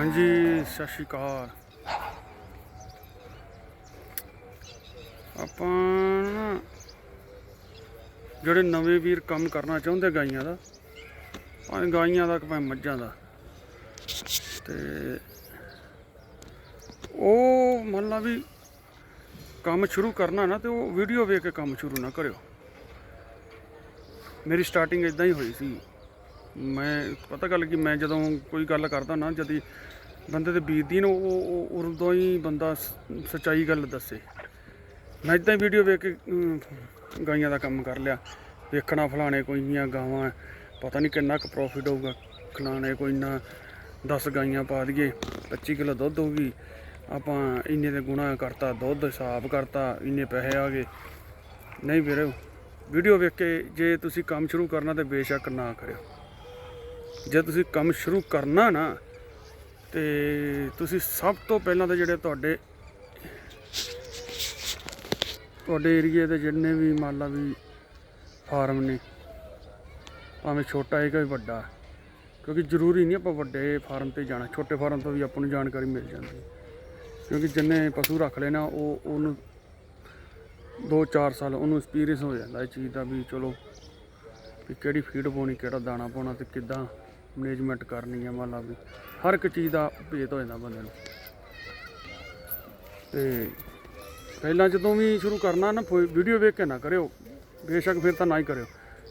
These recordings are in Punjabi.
ਹਾਂਜੀ, ਸਤਿ ਸ਼੍ਰੀ ਅਕਾਲ। ਆਪਾਂ ਜਿਹੜੇ ਨਵੇਂ ਵੀਰ ਕੰਮ ਕਰਨਾ ਚਾਹੁੰਦੇ ਗਾਈਆਂ ਦਾ, ਭਾਵੇਂ ਗਾਈਆਂ ਦਾ, ਭਾਵੇਂ ਮੱਝਾਂ ਦਾ, ਤੇ ਉਹ ਮੰਨ ਲਾ ਵੀ ਕੰਮ ਸ਼ੁਰੂ ਕਰਨਾ ਨਾ, ਤੇ ਉਹ ਵੀਡੀਓ ਵੇਖ ਕੇ ਕੰਮ ਸ਼ੁਰੂ ਨਾ ਕਰਿਓ। ਮੇਰੀ ਸਟਾਰਟਿੰਗ ਇਦਾਂ ਹੀ ਹੋਈ ਸੀ। ਮੈਂ ਪਤਾ ਗੱਲ ਕਿ, ਮੈਂ ਜਦੋਂ ਕੋਈ ਗੱਲ ਕਰਦਾ ਨਾ, ਜਦੀ ਬੰਦੇ ਤੇ ਬੀਤਦੀ ਨੂੰ, ਉਹ ਉਦੋਂ ਹੀ ਬੰਦਾ ਸ- ਸੱਚਾਈ ਗੱਲ ਦੱਸੇ। ਮੈਂ ਇਦਾਂ ਹੀ ਵੀਡੀਓ ਵੇਖ ਕੇ ਗਾਈਆਂ ਦਾ ਕੰਮ ਕਰ ਲਿਆ। ਵੇਖਣਾ ਫਲਾਣੇ ਕੋਈ ਕੋਈਆਂ ਗਾਵਾਂ, ਪਤਾ ਨਹੀਂ ਕਿੰਨਾ ਕੁ ਪ੍ਰੋਫਿਟ ਹੋਊਗਾ। ਖਲਾਣੇ ਕੋਈ ਨਾ 10 ਗਾਈਆਂ ਪਾ ਦਈਏ 25 ਕਿਲੋ ਦੁੱਧ ਹੋਊਗੀ। ਆਪਾਂ ਇੰਨੇ ਦੇ ਗੁਣਾ ਕਰਤਾ, ਦੁੱਧ ਹਿਸਾਬ ਕਰਤਾ, ਇੰਨੇ ਪੈਸੇ ਆ ਗਏ। ਨਹੀਂ ਵੀਰੇ ਵੀਡੀਓ ਵੇਖ ਕੇ ਜੇ ਤੁਸੀਂ ਕੰਮ ਸ਼ੁਰੂ ਕਰਨਾ ਤੇ ਬੇਸ਼ੱਕ ਨਾ ਕਰਿਓ। ਜੇ ਤੁਸੀਂ ਕੰਮ ਸ਼ੁਰੂ ਕਰਨਾ ਨਾ, ਤੇ ਤੁਸੀਂ ਸਭ ਤੋਂ ਪਹਿਲਾਂ ਤਾਂ ਜਿਹੜੇ ਤੁਹਾਡੇ ਤੁਹਾਡੇ ਏਰੀਏ ਦੇ ਜਿੰਨੇ ਵੀ ਮੰਨ ਲਾ ਵੀ ਫਾਰਮ ਨੇ, ਭਾਵੇਂ ਛੋਟਾ ਹੈ ਕਿ ਵੱਡਾ, ਕਿਉਂਕਿ ਜ਼ਰੂਰੀ ਨਹੀਂ ਆਪਾਂ ਵੱਡੇ ਫਾਰਮ ਤੇ ਜਾਣਾ, ਛੋਟੇ ਫਾਰਮ ਤੋਂ ਵੀ ਆਪਾਂ ਨੂੰ ਜਾਣਕਾਰੀ ਮਿਲ ਜਾਂਦੀ ਕਿਉਂਕਿ ਜਿੰਨੇ ਪਸ਼ੂ ਰੱਖ ਲੈਣਾ ਉਹ, ਉਹਨੂੰ 2-4 ਸਾਲ ਉਹਨੂੰ ਐਕਸਪੀਰੀਅੰਸ ਹੋ ਜਾਂਦਾ ਇਹ ਚੀਜ਼ ਦਾ ਵੀ ਚਲੋ, ਵੀ ਕਿਹੜੀ ਫੀਡ ਪਾਉਣੀ, ਕਿਹੜਾ ਦਾਣਾ ਪਾਉਣਾ ਤੇ ਕਿੱਦਾਂ ਮੈਨੇਜਮੈਂਟ ਕਰਨੀ ਹੈ ਮੰਨ ਲਾ ਵੀ, ਹਰ ਇੱਕ ਚੀਜ਼ ਦਾ ਭੇਤ ਹੋ ਜਾਂਦਾ ਬੰਦੇ ਨੂੰ। ਤੇ ਪਹਿਲਾਂ ਜਦੋਂ ਵੀ ਸ਼ੁਰੂ ਕਰਨਾ ਨਾ ਵੀਡੀਓ ਵੇਖ ਕੇ ਨਾ ਕਰਿਓ। ਬੇਸ਼ੱਕ ਫਿਰ ਤਾਂ ਨਾ ਹੀ ਕਰਿਓ।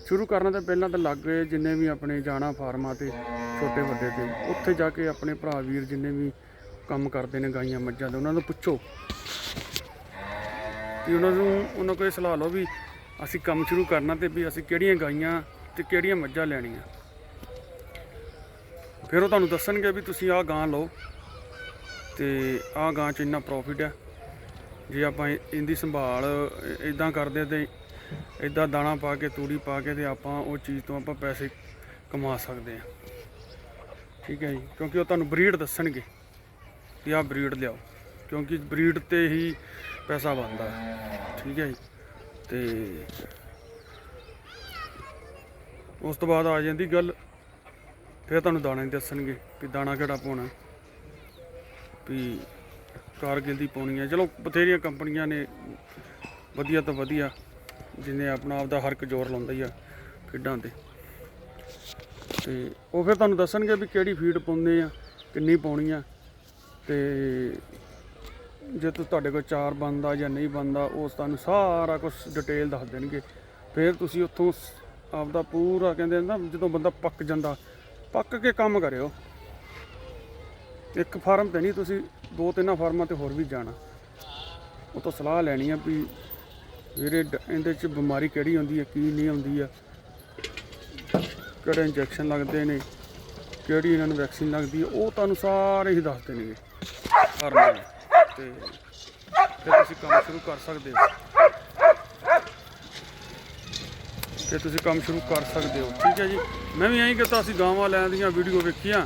ਸ਼ੁਰੂ ਕਰਨਾ ਤਾਂ ਪਹਿਲਾਂ ਤਾਂ ਲੱਗੇ ਜਿੰਨੇ ਵੀ ਆਪਣੇ ਜਾਣਾ ਫਾਰਮਾਂ ਤੇ, ਛੋਟੇ ਵੱਡੇ ਤੇ, ਉੱਥੇ ਜਾ ਕੇ ਆਪਣੇ ਭਰਾ ਵੀਰ ਜਿੰਨੇ ਵੀ ਕੰਮ ਕਰਦੇ ਨੇ ਗਾਈਆਂ ਮੱਝਾਂ ਦੇ, ਉਹਨਾਂ ਨੂੰ ਪੁੱਛੋ। ਕਿ ਉਹਨਾਂ ਨੂੰ, ਉਹਨਾਂ ਕੋਲ ਇਹ ਸਲਾਹ ਲਓ ਵੀ ਅਸੀਂ ਕੰਮ ਸ਼ੁਰੂ ਕਰਨਾ ਤੇ ਵੀ ਅਸੀਂ ਕਿਹੜੀਆਂ ਗਾਈਆਂ ਤੇ ਕਿਹੜੀਆਂ ਮੱਝਾਂ ਲੈਣੀਆਂ। ਫਿਰ ਉਹ ਤੁਹਾਨੂੰ ਦੱਸਣਗੇ ਵੀ ਤੁਸੀਂ ਆਹ ਗਾਂ ਲਓ ਤੇ ਆਹ ਗਾਂ 'ਚ ਇੰਨਾ ਪ੍ਰੋਫਿਟ ਹੈ। ਜੇ ਆਪਾਂ ਇਹ- ਇਹਦੀ ਸੰਭਾਲ ਇਦਾਂ ਕਰਦੇ ਤੇ ਇਦਾਂ ਦਾਣਾ ਪਾ ਕੇ, ਤੂੜੀ ਪਾ ਕੇ ਤੇ ਆਪਾਂ ਉਹ ਚੀਜ਼ ਤੋਂ ਆਪਾਂ ਪੈਸੇ ਕਮਾ ਸਕਦੇ ਹਾਂ। ਠੀਕ ਹੈ ਜੀ? ਕਿਉਂਕਿ ਉਹ ਤੁਹਾਨੂੰ ਬਰੀਡ ਦੱਸਣਗੇ ਕਿ ਆਹ ਬਰੀਡ ਲਿਆਓ। ਕਿਉਂਕਿ ਬਰੀਡ ਤੇ ਹੀ ਪੈਸਾ ਬਣਦਾ। ਠੀਕ ਹੈ ਜੀ? ਤੇ ਉਸ ਤੋਂ ਬਾਅਦ ਆ ਜਾਂਦੀ ਗੱਲ ਫਿਰ ਤੁਹਾਨੂੰ ਦਾਣਾ ਹੀ ਦੱਸਣਗੇ ਕਿ ਦਾਣਾ ਕਿਹੜਾ ਪਾਉਣਾ ਵੀ ਕਾਰਗਿਲ ਦੀ ਪਾਉਣੀ ਹੈ। ਚਲੋ, ਬਥੇਰੀਆਂ ਕੰਪਨੀਆਂ ਨੇ ਵਧੀਆ ਤੋਂ ਵਧੀਆ ਜਿਹਨੇ ਆਪਣਾ ਆਪ ਦਾ ਹਰ ਇੱਕ ਜ਼ੋਰ ਲਾਉਂਦਾ ਹੀ ਆ ਖੇਡਾਂ ਤੇ। ਤੇ ਉਹ ਫਿਰ ਤੁਹਾਨੂੰ ਦੱਸਣਗੇ ਵੀ ਕਿਹੜੀ ਫੀਡ ਪਾਉਂਦੇ ਆ, ਕਿੰਨੀ ਪਾਉਣੀ ਆ। ਤੇ ਜੇ ਤੁ ਤੁਹਾਡੇ ਕੋਲ ਚਾਰ ਬੰਦਾ ਜਾਂ ਨਹੀਂ ਬੰਦਾ ਉਸ ਤੁਹਾਨੂੰ ਸਾਰਾ ਕੁਝ ਡਿਟੇਲ ਦੱਸ ਦੇਣਗੇ। ਫਿਰ ਤੁਸੀਂ ਉੱਥੋਂ ਆਪਦਾ ਪੂਰਾ ਕਹਿੰਦੇ ਨਾ, ਜਦੋਂ ਬੰਦਾ ਪੱਕ ਜਾਂਦਾ ਪੱਕ ਕੇ ਕੰਮ ਕਰਿਓ। ਇੱਕ ਫਾਰਮ ਤੇ ਨਹੀਂ, ਤੁਸੀਂ ਦੋ ਤਿੰਨਾਂ ਫਾਰਮਾਂ ਤੇ ਹੋਰ ਵੀ ਜਾਣਾ। ਉਹ ਤੋਂ ਸਲਾਹ ਲੈਣੀ ਆ ਵੀ ਵੀਰੇ ਡ- ਇਹਦੇ ਚ ਬਿਮਾਰੀ ਕਿਹੜੀ ਹੁੰਦੀ ਹੈ ਕੀ ਨਹੀਂ ਹੁੰਦੀ ਆ, ਕਿਹੜੇ ਇੰਜੈਕਸ਼ਨ ਲੱਗਦੇ ਨੇ, ਕਿਹੜੀ ਇਹਨਾਂ ਨੂੰ ਵੈਕਸੀਨ ਲੱਗਦੀ ਹੈ ਉਹ ਤੁਹਾਨੂੰ ਸਾਰੇ ਹੀ ਦੱਸ ਦੇਣਗੇ। ਫਾਰਮਾਂ ਦੇ। ਤੇ ਫਿਰ ਤੁਸੀਂ ਕੰਮ ਸ਼ੁਰੂ ਕਰ ਸਕਦੇ ਹੋ। ਤੇ ਤੁਸੀਂ ਕੰਮ ਸ਼ੁਰੂ ਕਰ ਸਕਦੇ ਹੋ, ਠੀਕ ਹੈ ਜੀ? ਮੈਂ ਵੀ ਐਂ ਕੀਤਾ ਸੀ ਗਾਵਾਂ ਲੈਣ ਦੀਆਂ ਵੀਡੀਓ ਵੇਖੀਆਂ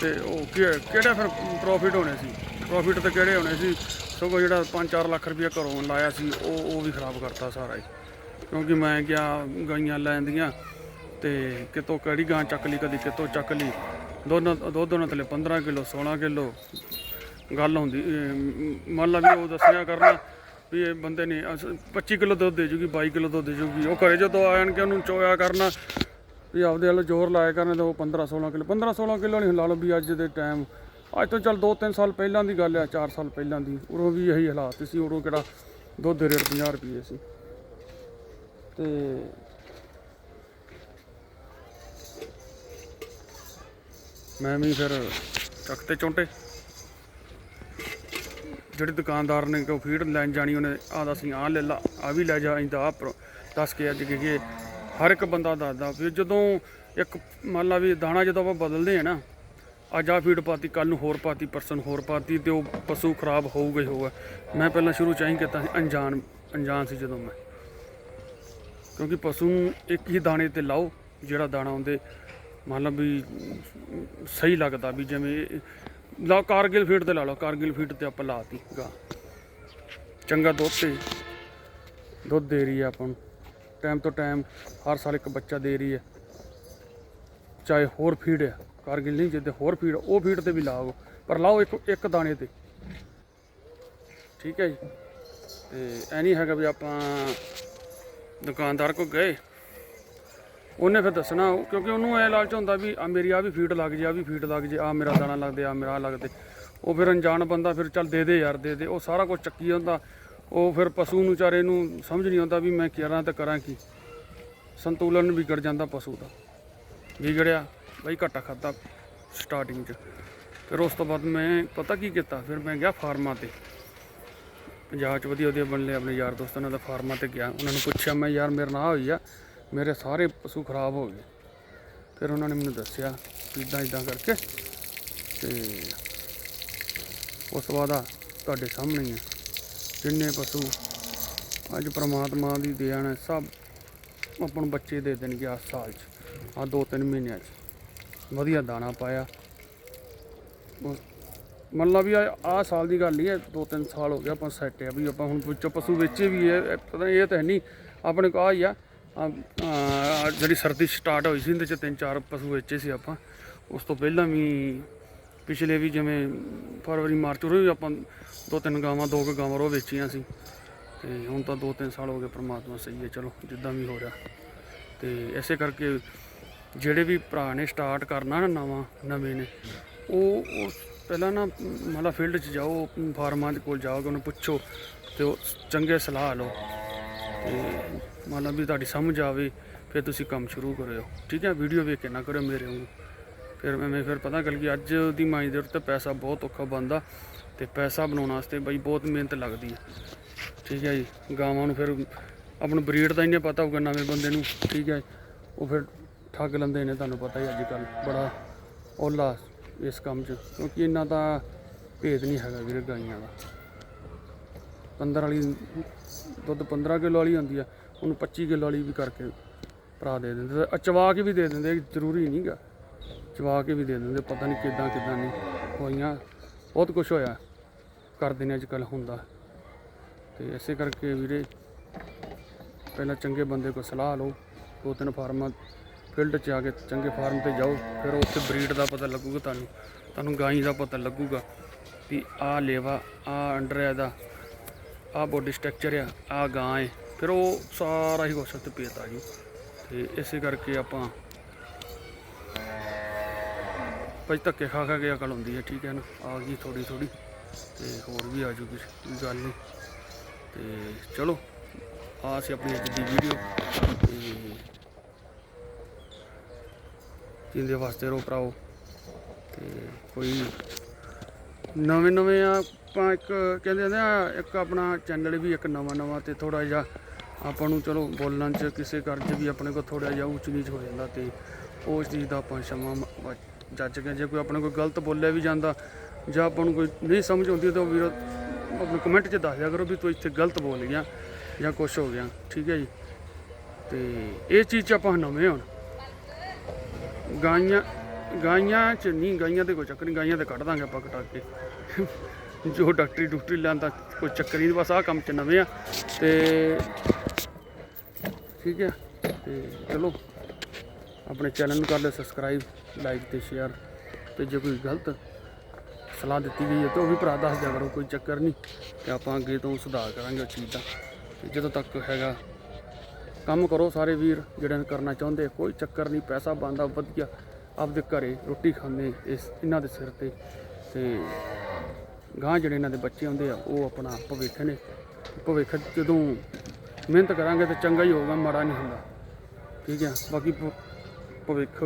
ਤੇ ਉਹ ਕਿ- ਕਿਹੜਾ ਫਿਰ ਪ੍ਰੋਫਿਟ ਹੋਣੇ ਸੀ? ਪ੍ਰੋਫਿਟ ਤਾਂ ਕਿਹੜੇ ਹੋਣੇ ਸੀ? ਸਗੋਂ ਜਿਹੜਾ 5-4 ਲੱਖ ਰੁਪਇਆ ਘਰੋਂ ਲਾਇਆ ਸੀ, ਉਹ ਉਹ ਵੀ ਖਰਾਬ ਕਰਤਾ ਸਾਰਾ ਹੀ। ਕਿਉਂਕਿ ਮੈਂ ਗਿਆ ਗਾਈਆਂ ਲੈਣ ਦੀਆਂ ਤੇ ਕਿਤੋਂ ਕਿਹੜੀ ਗਾਂ ਚੱਕ ਲਈ, ਕਦੀ ਕਿਤੋਂ ਚੱਕ ਲਈ। ਦੋਨੋਂ, ਦੁੱਧ ਉਹਨਾਂ ਥੱਲੇ 15 ਕਿਲੋ 16 ਕਿਲੋ ਗੱਲ ਹੁੰਦੀ ਮੰਨ ਲਾ ਵੀ ਉਹ ਦੱਸਿਆ ਕਰਨਾ ਵੀ ਇਹ ਬੰਦੇ ਨੇ ਅਸ- 25 ਕਿਲੋ ਦੁੱਧ ਦੇ ਜੂਗੀ 22 ਕਿਲੋ ਦੁੱਧ ਦੇ ਜੂਗੀ। ਉਹ ਘਰੇ ਜਦੋਂ ਆਣ ਕੇ ਉਹਨੂੰ ਚੋਇਆ ਕਰਨਾ। ਵੀ ਆਪਦੇ ਵੱਲ ਜ਼ੋਰ ਲਾਇਆ ਕਰਨ, ਤਾਂ ਉਹ 15 16 ਕਿਲੋ 15 16 ਕਿਲੋ ਨਹੀਂ ਲਾ ਲਓ ਵੀ ਅੱਜ ਦੇ ਟਾਈਮ ਅੱਜ ਤੋਂ ਚੱਲ 2-3 ਸਾਲ ਪਹਿਲਾਂ ਦੀ ਗੱਲ ਆ 4 ਸਾਲ ਪਹਿਲਾਂ ਦੀ। ਉਦੋਂ ਵੀ ਇਹੀ ਹਾਲਾਤ ਸੀ, ਉਦੋਂ ਕਿਹੜਾ ਦੁੱਧ ਦੇ ਰੇਟ 50 ਰੁਪਏ ਸੀ। ਤੇ ਮੈਂ ਵੀ ਫਿਰ ਚੱਕ ਤੇ ਚੌਂਟੇ। ਜਿਹੜੇ ਦੁਕਾਨਦਾਰ ਨੇ ਕੋ ਫੀਡ ਲੈਣ ਜਾਣੀ, ਉਹਨੇ ਆ ਦੱਸ ਆਹ ਲੈ ਲਾ ਆ ਵੀ ਲੈ ਜਾ ਇੰਦਾ ਆ ਦੱਸ ਕੇ ਅੱਜ ਕਿ ਹਰ ਇੱਕ ਬੰਦਾ ਦੱਸਦਾ ਫਿਰ ਜਦੋਂ ਇੱਕ ਮੰਨ ਲਾ ਵੀ ਦਾਣਾ ਜਦੋਂ ਆਪਾਂ ਬਦਲਦੇ ਆ ਨਾ, ਅੱਜ ਆ ਫੀਡ ਪਾਤੀ ਕੱਲ ਨੂੰ ਹੋਰ ਪਾਤੀ ਪਰਸਨ ਹੋਰ ਪਾਤੀ ਤੇ ਉਹ ਪਸ਼ੂ ਖਰਾਬ ਹੋਊਗਾ ਹੀ ਹੋਊਗਾ। ਮੈਂ ਪਹਿਲਾਂ ਸ਼ੁਰੂ ਚ ਹੀ ਕੀਤਾ ਸੀ, ਅਣਜਾਣ ਅਣਜਾਣ ਸੀ ਜਦੋਂ ਮੈਂ। ਕਿਉਂਕਿ ਪਸ਼ੂ ਨੂੰ ਇੱਕ ਹੀ ਦਾਣੇ ਤੇ ਲਾਓ, ਜਿਹੜਾ ਦਾਣਾ ਹੁੰਦੇ ਮੰਨ ਲਾ ਵੀ ਸਹੀ ਲੱਗਦਾ, ਵੀ ਜਿਵੇਂ ਲਾ ਕਾਰਗਿਲ ਫੀਡ ਤੇ ਲਾ ਲਓ, ਕਾਰਗਿਲ ਫੀਡ ਤੇ ਆਪਾਂ ਲਾਤੀ ਗਾ। ਚੰਗਾ ਦੁੱਧ ਤੇ। ਦੁੱਧ ਦੇ ਰਹੀ ਹੈ ਆਪਾਂ ਨੂੰ। ਟਾਈਮ ਤੋਂ ਟਾਈਮ ਹਰ ਸਾਲ ਇੱਕ ਬੱਚਾ ਦੇ ਰਹੀ ਹੈ ਚਾਹੇ ਹੋਰ ਫੀਡ ਹੈ ਕਾਰਗਿਲ ਨਹੀਂ, ਜਿੱਦੇ ਹੋਰ ਫੀਡ ਉਹ ਫੀਡ ਤੇ ਵੀ ਲਾਓ। ਪਰ ਲਾਓ ਇੱਕ ਇੱਕ ਦਾਣੇ ਤੇ। ਠੀਕ ਹੈ ਜੀ। ਤੇ ਐ ਨਹੀਂ ਹੈਗਾ ਵੀ ਆਪਾਂ ਦੁਕਾਨਦਾਰ ਕੋ ਗਏ। ਉਹਨੇ ਫਿਰ ਦੱਸਣਾ ਉਹ- ਕਿਉਂਕਿ ਉਹਨੂੰ ਐ ਲਾਲਚ ਹੁੰਦਾ ਵੀ ਆ ਮੇਰੀ ਆ ਵੀ ਫੀਡ ਲੱਗ ਜੇ ਆ ਵੀ ਫੀਡ ਲੱਗ ਜੇ ਆ ਮੇਰਾ ਦਾਣਾ ਲੱਗਦੇ ਆ ਮੇਰਾ ਆਹ ਲੱਗਦੇ। ਉਹ ਫਿਰ ਅਣਜਾਣ ਬੰਦਾ ਫਿਰ ਚੱਲ ਦੇ ਦੇ ਯਾਰ, ਦੇ ਦੇ। ਉਹ ਸਾਰਾ ਕੁਝ ਚੱਕੀ ਜਾਂਦਾ। ਉਹ ਫਿਰ ਪਸ਼ੂ ਨੂੰ ਵਿਚਾਰੇ ਨੂੰ ਸਮਝ ਨਹੀਂ ਆਉਂਦਾ ਵੀ ਮੈਂ ਕਰਾਂ ਤੇ ਕਰਾਂ ਕੀ। ਸੰਤੁਲਨ ਵਿਗੜ ਜਾਂਦਾ ਪਸ਼ੂ ਦਾ। ਵਿਗੜਿਆ, ਬਈ ਘਾਟਾ ਖਾਦਾ ਸਟਾਰਟਿੰਗ 'ਚ। ਫਿਰ ਉਸ ਤੋਂ ਬਾਅਦ ਮੈਂ ਪਤਾ ਕੀ ਕੀਤਾ, ਫਿਰ ਮੈਂ ਗਿਆ ਫਾਰਮਾਂ ਤੇ। ਪੰਜਾਬ 'ਚ ਵਧੀਆ ਵਧੀਆ ਬਣ ਬਣਲੇ ਆਪਣੇ ਯਾਰ ਦੋਸਤਾਂ ਨਾਲ ਤਾਂ ਫਾਰਮਾਂ ਤੇ ਗਿਆ। ਉਹਨਾਂ ਨੂੰ ਪੁੱਛਿਆ, ਮੈਂ ਯਾਰ, ਮੇਰੇ ਨਾਲ ਆਹ ਹੋਈ ਆ। ਮੇਰੇ ਸਾਰੇ ਪਸ਼ੂ ਖਰਾਬ ਹੋ ਗਏ। ਫਿਰ ਉਹਨਾਂ ਨੇ ਮੈਨੂੰ ਦੱਸਿਆ ਵੀ ਇਦਾਂ ਇਦਾਂ ਕਰਕੇ ਤੇ ਉਸ ਤੋਂ ਬਾਅਦ ਤੁਹਾਡੇ ਸਾਹਮਣੇ ਹੀ ਆ। ਜਿੰਨੇ ਪਸ਼ੂ ਅੱਜ ਪ੍ਰਮਾਤਮਾ ਦੀ ਦੇਣ ਹੈ ਸਭ ਆਪਾਂ ਨੂੰ ਬੱਚੇ ਦੇ ਦੇਣਗੇ ਆ ਸਾਲ 'ਚ ਆ ਦੋ ਤਿੰਨ ਮਹੀਨਿਆਂ 'ਚ। ਵਧੀਆ ਦਾਣਾ ਪਾਇਆ। ਮੰਨ ਲਾ ਵੀ ਆ ਸਾਲ ਦੀ ਗੱਲ ਹੀ ਹੈ ਦੋ ਤਿੰਨ ਸਾਲ ਹੋ ਗਏ ਆਪਾਂ ਸੈੱਟ ਆ ਵੀ ਆਪਾਂ ਹੁਣ ਵਿੱਚੋਂ ਪਸ਼ੂ ਵੇਚੇ ਵੀ ਹੈ ਇਹ ਪਤਾ ਇਹ ਤਾਂ ਹੈ ਨਹੀਂ ਆਪਣੇ ਕੋਲ ਆ ਹੀ ਆ। ਜਿਹੜੀ ਸਰਦੀ ਸਟਾਰਟ ਹੋਈ ਸੀ, ਇਹਦੇ ਚ ਤਿੰਨ ਚਾਰ ਪਸ਼ੂ ਵੇਚੇ ਸੀ ਆਪਾਂ। ਉਸ ਤੋਂ ਪਹਿਲਾਂ ਵੀ ਪਿਛਲੇ ਵੀ ਜਿਵੇਂ ਫਰਵਰੀ, ਮਾਰਚ, ਉਰੇ ਵੀ ਆਪਾਂ ਦੋ ਤਿੰਨ ਗਾਵਾਂ, ਦੋ ਕੁ ਗਾਵਾਂ ਰੋ ਵੇਚੀਆਂ ਸੀ। ਤੇ ਹੁਣ ਤਾਂ ਦੋ ਤਿੰਨ ਸਾਲ ਹੋ ਗਏ ਪ੍ਰਮਾਤਮਾ ਸਹੀ ਹੈ, ਚਲੋ, ਜਿੱਦਾਂ ਵੀ ਹੋ ਰਿਹਾ। ਤੇ ਐਸੇ ਕਰਕੇ ਜਿਹੜੇ ਵੀ ਭਰਾ ਨੇ ਸਟਾਰਟ ਕਰਨਾ ਨਾ ਨਵਾਂ, ਨਵੇਂ ਨੇ, ਉਹ ਉਹ ਪਹਿਲਾਂ ਨਾ ਮਤਲਬ ਫੀਲਡ 'ਚ ਜਾਓ ਫਾਰਮਾਂ ਦੇ ਕੋਲ ਜਾਓਗੇ, ਉਹਨੂੰ ਪੁੱਛੋ ਤੇ ਉਹ ਚੰਗੇ ਸਲਾਹ ਲਓ। ਤੇ ਮਤਲਬ ਵੀ ਤੁਹਾਡੀ ਸਮਝ ਆਵੇ, ਫਿਰ ਤੁਸੀਂ ਕੰਮ ਸ਼ੁਰੂ ਕਰਿਓ। ਠੀਕ ਹੈ ਵੀਡੀਓ ਵੇਖ ਕੇ ਨਾ ਕਰਿਓ ਮੇਰੇ ਵਾਂਗੂ। ਫਿਰ ਮੈਂ ਫਿਰ ਪਤਾ ਗੱਲ ਕਿ ਅੱਜ ਦੀ ਮਾਈ ਦੇ ਉੱਤੇ ਪੈਸਾ ਬਹੁਤ ਔਖਾ ਬਣਦਾ ਤੇ ਪੈਸਾ ਬਣਾਉਣ ਵਾਸਤੇ ਬਈ ਬਹੁਤ ਮਿਹਨਤ ਲੱਗਦੀ ਹੈ। ਠੀਕ ਹੈ ਜੀ, ਗਾਵਾਂ ਨੂੰ ਫਿਰ ਆਪਣਾ ਬਰੀਡ ਦਾ ਹੀ ਨਹੀਂ ਪਤਾ ਹੋਊਗਾ ਨਵੇਂ ਬੰਦੇ ਨੂੰ। ਠੀਕ ਹੈ, ਉਹ ਫਿਰ ਠੱਗ ਲੈਂਦੇ ਨੇ, ਤੁਹਾਨੂੰ ਪਤਾ ਹੀ ਅੱਜ ਕੱਲ ਬੜਾ ਓਲਾ ਇਸ ਕੰਮ 'ਚ। ਕਿਉਂਕਿ ਇਹਨਾਂ ਦਾ ਭੇਦ ਨਹੀਂ ਹੈਗਾ ਵੀਰੇ ਗਾਈਆਂ ਦਾ। 15 ਵਾਲੀ ਦੁੱਧ 15 ਕਿਲੋ ਵਾਲੀ ਹੁੰਦੀ ਆ, ਉਹਨੂੰ 25 ਕਿਲੋ ਵਾਲੀ ਵੀ ਕਰਕੇ ਭਰਾ ਦੇ ਦਿੰਦੇ ਤੇ ਕੇ ਵੀ ਦੇ ਦਿੰਦੇ ਜ਼ਰੂਰੀ ਨਹੀਂਗਾ ਚਵਾ ਕੇ ਵੀ ਦੇ ਦਿੰਦੇ ਪਤਾ ਨਹੀਂ ਕਿਦਾਂ ਕਿਦਾਂ ਨਹੀਂ ਹੋਈਆਂ। ਬਹੁਤ ਕੁਝ ਹੋਇਆ ਕਰਦੇ ਨੇ ਅੱਜ ਕੱਲ ਹੁੰਦਾ। ਤੇ ਇਸੇ ਕਰਕੇ ਵੀਰੇ, ਪਹਿਲਾਂ ਚੰਗੇ ਬੰਦੇ ਕੋਲ ਸਲਾਹ ਲਓ, ਦੋ ਤਿੰਨ ਫਾਰਮਾਂ ਫੀਲਡ 'ਚ ਆ ਕੇ ਚੰਗੇ ਫਾਰਮ ਤੇ ਜਾਓ, ਫਿਰ ਉੱਥੇ ਬਰੀਡ ਦਾ ਪਤਾ ਲੱਗੂਗਾ ਤੁਹਾਨੂੰ। ਤੁਹਾਨੂੰ ਗਾਈ ਦਾ ਪਤਾ ਲੱਗੂਗਾ ਵੀ ਆਹ ਲੇਵਾ, ਆਹ ਅੰਡਰ ਇਹਦਾ ਆਹ ਬੋਡੀ ਸਟਰਕਚਰ ਆ, ਆਹ ਗਾਂ ਹੈ ਫਿਰ ਉਹ ਸਾਰਾ ਹੀ ਕੁਛ ਉੱਤੇ ਪੇਤ ਜੀ। ਤੇ ਇਸੇ ਕਰਕੇ ਆਪਾਂ ਭਾਈ ਧੱਕੇ ਖਾ ਖਾ ਕੇ ਅਕਲ ਹੁੰਦੀ ਹੈ ਠੀਕ ਹੈ ਨਾ? ਆ ਗਈ ਥੋੜੀ ਥੋੜੀ ਤੇ ਹੋਰ ਵੀ ਆ ਜੂਗੀ ਕੋਈ ਗੱਲ ਨਹੀਂ। ਤੇ ਚਲੋ ਆ ਸੀ ਆਪਣੀ ਅੱਜ ਦੀ ਵੀਡੀਓ ਤੇ ਜਿੰਦੇ ਵਾਸਤੇ ਰੋ ਭਰਾਓ ਤੇ ਕੋਈ ਨਵੇਂ ਨਵੇਂ ਆਪਾਂ ਇੱਕ ਕਹਿੰਦੇ ਹੁੰਦੇ ਆ, ਇੱਕ ਆਪਣਾ ਚੈਨਲ ਵੀ ਇੱਕ ਨਵਾਂ ਨਵਾਂ ਤੇ ਥੋੜਾ ਜਿਹਾ ਆਪਾਂ ਨੂੰ ਚਲੋ ਬੋਲਣ ਚ ਕਿਸੇ ਕਰ ਚ ਵੀ ਆਪਣੇ ਕੋਲ ਥੋੜਾ ਜਿਹਾ ਉੱਚ ਨੀਚ ਹੋ ਜਾਂਦਾ ਤੇ ਉਸ ਚੀਜ਼ ਦਾ ਆਪਾਂ ਸ਼ਮਾ ਮ- ਜੱਜ ਕੇ ਜੇ ਕੋਈ ਆਪਣੇ ਕੋਲ ਗਲਤ ਬੋਲਿਆ ਵੀ ਜਾਂਦਾ ਜਾਂ ਆਪਾਂ ਨੂੰ ਕੋਈ ਨਹੀਂ ਸਮਝ ਆਉਂਦੀ ਤਾਂ ਵੀਰ ਆਪਣੇ ਕਮੈਂਟ 'ਚ ਦੱਸ ਦਿਆ ਕਰੋ ਵੀ ਤੂੰ ਇੱਥੇ ਗਲਤ ਬੋਲ ਗਿਆ ਜਾਂ ਕੁਝ ਹੋ ਗਿਆ, ਠੀਕ ਹੈ ਜੀ। ਤੇ ਇਹ ਚੀਜ਼ 'ਚ ਆਪਾਂ ਨਵੇਂ ਹੁਣ। ਗਾਈਆਂ ਗਾਈਆਂ 'ਚ ਨਹੀਂ, ਗਾਈਆਂ ਤੇ ਕੋਈ ਚੱਕਰ ਨਹੀਂ, ਗਾਈਆਂ ਤੇ ਕੱਢ ਦਾਂਗੇ ਆਪਾਂ ਕਟਾ ਕੇ ਜੋ ਡਾਕਟਰੀ ਡਾਕਟਰੀ ਲੈਂਦਾ ਕੋਈ ਚੱਕਰ ਨਹੀਂ, ਬਸ ਆਹ ਕੰਮ 'ਚ ਨਵੇਂ ਆ। ਤੇ ਠੀਕ ਹੈ ਤੇ ਚਲੋ, ਆਪਣੇ ਚੈਨਲ ਨੂੰ ਕਰ ਲਿਓ ਸਬਸਕ੍ਰਾਈਬ ਲਾਈਕ ਤੇ ਸ਼ੇਅਰ ਤੇ ਜੇ ਕੋਈ ਗਲਤ ਸਲਾਹ ਦਿੱਤੀ ਗਈ ਹੈ, ਤਾਂ ਉਹ ਵੀ ਭਰਾ ਦੱਸ ਦਿਆ ਕਰੋ, ਕੋਈ ਚੱਕਰ ਨਹੀਂ। ਤੇ ਆਪਾਂ ਅੱਗੇ ਤੋਂ ਸੁਧਾਰ ਕਰਾਂਗੇ ਉਹ ਚੀਜ਼ ਦਾ। ਤੇ ਜਦੋਂ ਤੱਕ ਹੈਗਾ, ਕੰਮ ਕਰੋ ਸਾਰੇ ਵੀਰ, ਜਿਹੜੇ ਕਰਨਾ ਚਾਹੁੰਦੇ ਕੋਈ ਚੱਕਰ ਨਹੀਂ, ਪੈਸਾ ਬਣਦਾ, ਵਧੀਆ। ਆਪਦੇ ਘਰੇ ਰੋਟੀ ਖਾਂਦੇ ਇਸ, ਇਹਨਾਂ ਦੇ ਸਿਰ ਤੇ। ਤੇ ਗਾਂ ਜਿਹੜੇ ਇਹਨਾਂ ਦੇ ਬੱਚੇ ਹੁੰਦੇ ਆ, ਉਹ ਆਪਣਾ ਭਵਿੱਖ ਨੇ। ਭਵਿੱਖ ਜਦੋਂ ਮਿਹਨਤ ਕਰਾਂਗੇ ਤਾਂ ਚੰਗਾ ਹੀ ਹੋਊਗਾ, ਮਾੜਾ ਨਹੀਂ ਹੁੰਦਾ। ਠੀਕ ਹੈ ਬਾਕੀ ਭ- ਭਵਿੱਖ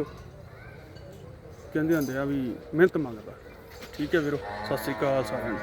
ਕਹਿੰਦੇ ਹੁੰਦੇ ਆ ਵੀ ਮਿਹਨਤ ਮੰਗਦਾ। ਠੀਕ ਹੈ ਵੀਰੋ? ਸਤਿ ਸ੍ਰੀ ਅਕਾਲ ਸਾਰਿਆਂ ਨੂੰ।